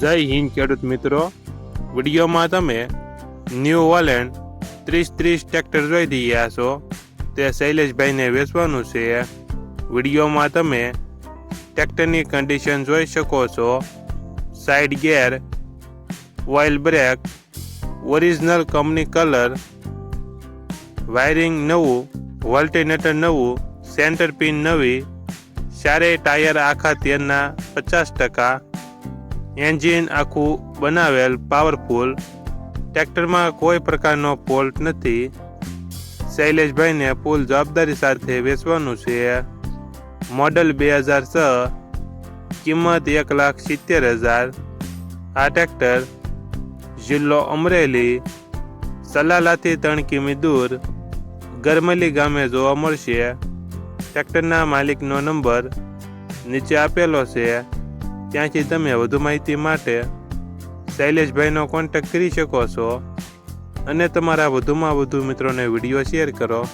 જય હિન્દ ખેડૂત મિત્રો. વિડીયોમાં તમે ન્યૂ વોલેન્ડ ત્રીસ ત્રીસ ટ્રેક્ટર જોઈ રહ્યા છો. તે શૈલેષભાઈને વેચવાનું છે. વિડીયોમાં તમે ટ્રેક્ટરની કન્ડિશન જોઈ શકો છો. Side gear oil brake original company colour wiring નવું વોલ્ટેનેટર નવું સેન્ટર પિન નવી, ચારેય ટાયર આખા તેરના પચાસ ટકા એન્જિન આખું બનાવેલ પાવરફુલ ટ્રેક્ટરમાં કોઈ પ્રકારનો ફોલ્ટ નથી. શૈલેષભાઈને ફૂલ જવાબદારી સાથે વેચવાનું છે. મોડલ બે હજાર છ, કિંમત એક લાખ સિત્તેર હજાર. આ ટ્રેક્ટર જિલ્લો અમરેલી, સલાલાથી ત્રણ કિમી દૂર ગરમલી ગામે જોવા મળશે. ટ્રેક્ટરના માલિકનો નંબર નીચે આપેલો છે. ત્યાંથી તમે વધુ માહિતી માટે શૈલેષભાઈનો કોન્ટેક્ટ કરી શકો છો. અને તમારા વધુમાં વધુ મિત્રોને વીડિયો શેર કરો.